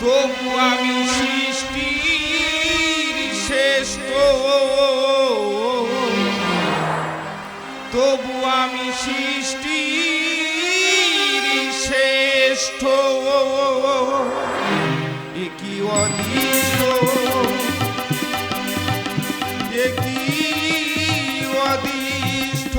তবু আমি সৃষ্টির শ্রেষ্ঠ তবু আমি সৃষ্টির শ্রেষ্ঠ একই অদৃষ্ট একই অদৃষ্ট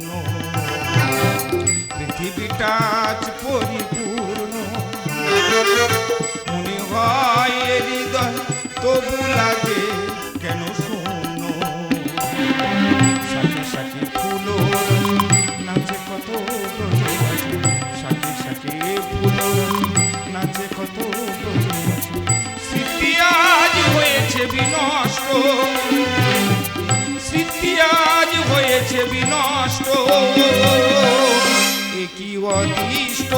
শূন্য পৃথিবীটা আজ পরিপূর্ণ। মনে হয় হৃদয় তবু লাগে। একই অদিষ্ট?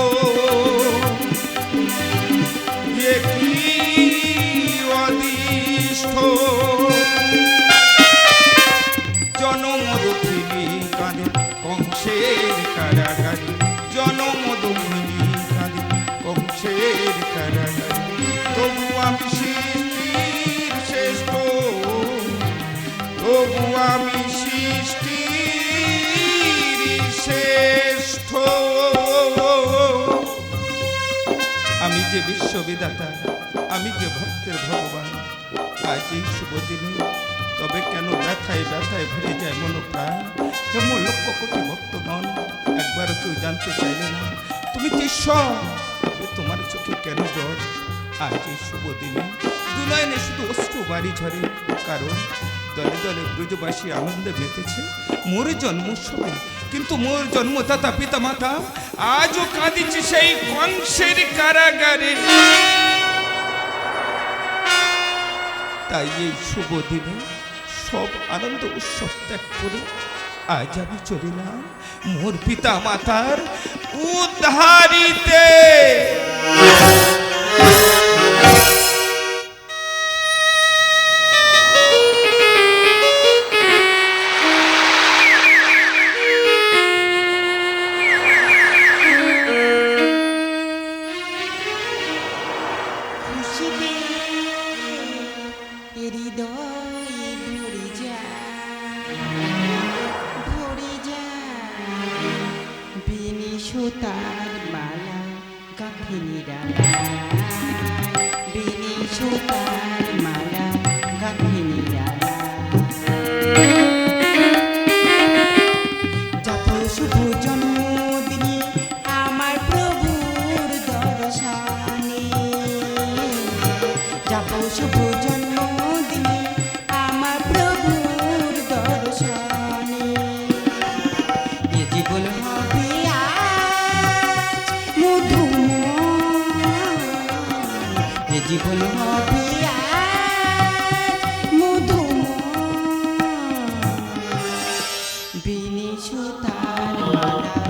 একই অদিষ্ট? জনম দক্ষিণী কাঁদে কংসের কারাগারি। বিশ্ববিদাতা আমি যে ভক্তের ভগবান আজ এই শুভ তবে কেন ব্যথায় ব্যথায় ভরে যায় মনোপ্রাণ? তেমন লক্ষ কোটি ভক্তগণ একবারও কেউ জানতে চাইলে না, তুমি যে ঈশ্বর? তবে তোমার চোখে কেন জল আজ এই শুভ দিনে। শুধু অশ্রু বাড়ি ঝরে, কারণ দলে দলে ব্রজবাসী আনন্দে মেতেছে মোর জন্ম সময় কিন্তু মোর জন্মদাতা পিতা মাতা আজও কাঁদিছে সেই কংসের কারাগারে তাই এই শুভ দিনে সব আনন্দ উৎসব ত্যাগ করে আজ আমি চলিলাম মোর পিতা মাতার উদ্ধারিতে সুতার মালা গাঁথে নিরালায় বিনি সুতার মালা গাঁথে নিরালায় যত শুভ জন্মদিনে আমার প্রভুর দর্শনে যাব শুভ সুতার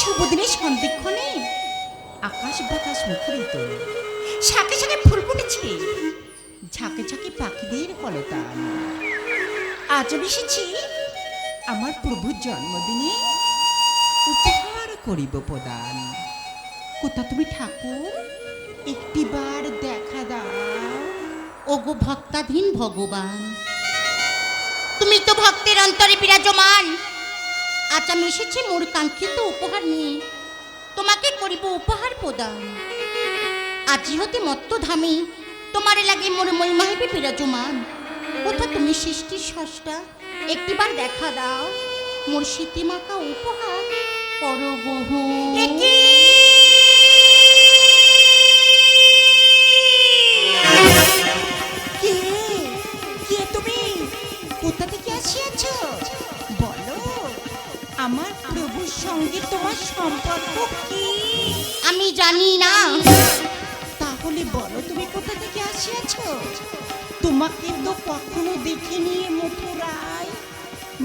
শুভদিনে সন্ধিক্ষণে আকাশ বাতাস মুখরিত। শাকে শাকে ফুল ফুটেছে। ঝাঁকে ঝাঁকে পাখিদের কলতান আজও এসেছি আমার প্রভুর জন্মদিনে উপহার করিব প্রদান। কোথা তুমি ঠাকুর? একটিবার দেখা দাও। ওগো ভক্তাধীন ভগবান। তুমি তো ভক্তের অন্তরে বিরাজমান। আজ আমি এসেছি মোর কাঙ্ক্ষিত উপহার নিয়ে। তোমাকে করিব উপহার প্রদান। আজি হতে মত্ত ধামে তোমারে লাগে মোর মহিমাহিবে বিরাজমান। কোথা তুমি সৃষ্টির সষ্টা একটিবার দেখা দাও। মোর স্মৃতিমাখা উপহার পরবহ। কে সঙ্গে তোমার সম্পর্ক কি? আমি জানি না। তাহলে বলো তুমি কোথা থেকে আসিয়াছ? তোমাকে তো কখনো দেখিনি মথুরায়।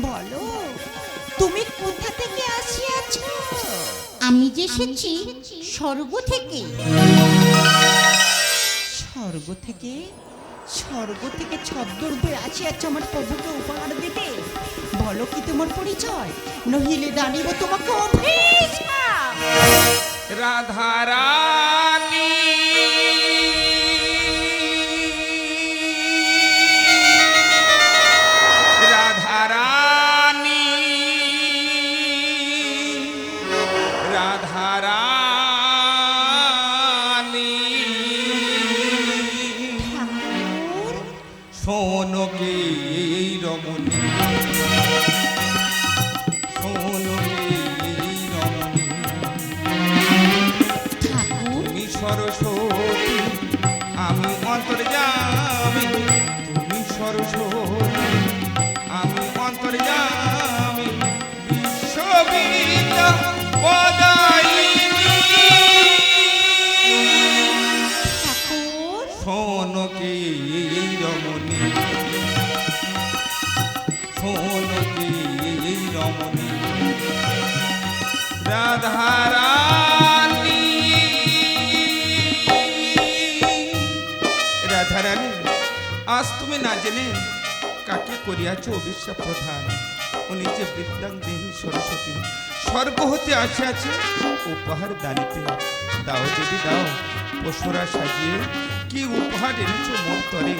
বলো তুমি কোথা থেকে আসিয়াছ? আমি যে এসেছি স্বর্গ থেকে। স্বর্গ থেকে স্বর্গ থেকে ছদ্মরূপে আসিয়াছ আমার প্রভুকে উপহার দিতে। বলো কি তোমার পরিচয়? নহিলে দাঁড়িব তোমাকে রাধারা সোনকে রমণী? সোনকে রমণী? ঠাকুর। সরস্বতী না জেনে কাকে করিয়াছ অভিশাপ প্রধান? উনি যে বৃদ্ধাং দেহী সরস্বতী। স্বর্গ হতে আসিয়াছে উপহার দানিতে। দাও যদি দাও পশুরা সাজিয়ে কি উপহার এনেছ মোর তরে?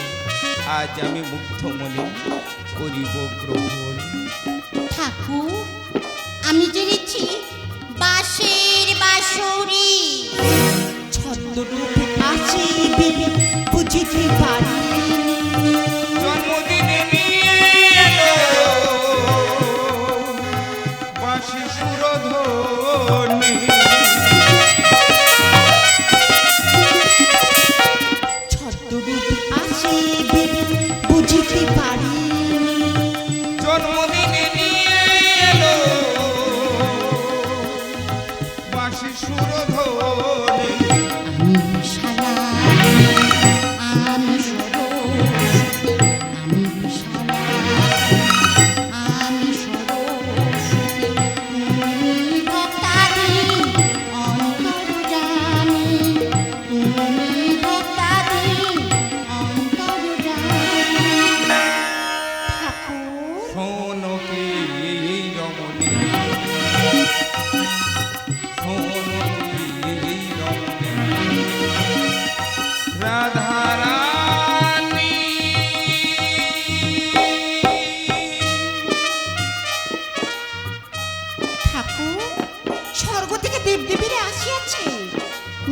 আজ আমি মুগ্ধ মনে করিব গ্রহণ। ঠাকুর আমি জেনেছি বাঁশের বাঁশুরি। ছদ্মরূপে আসিবে বুঝিতে পারি।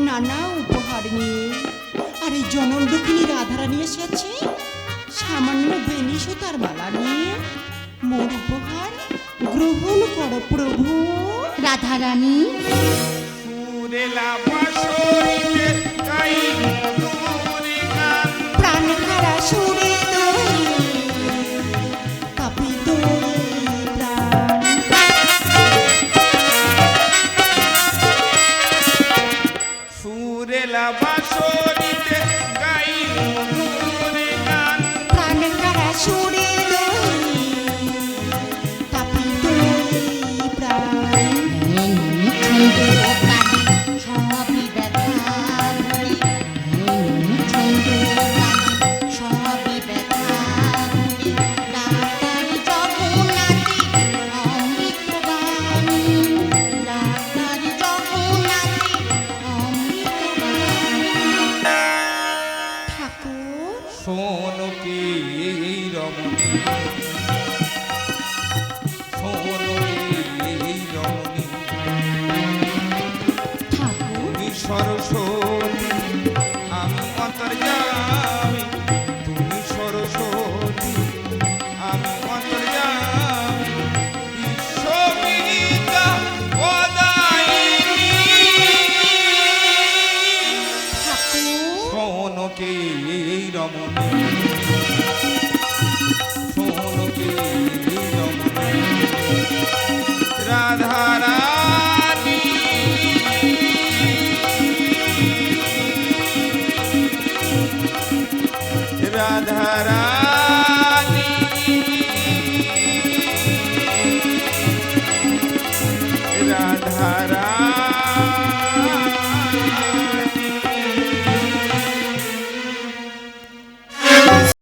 নানা উপহার নিয়ে। আর এই জনম দুঃখিনী রাধারানী এসেছে। সামান্য বেনি সুতার মালা নিয়ে। মোর উপহার গ্রহণ কর প্রভু। রাধারানী।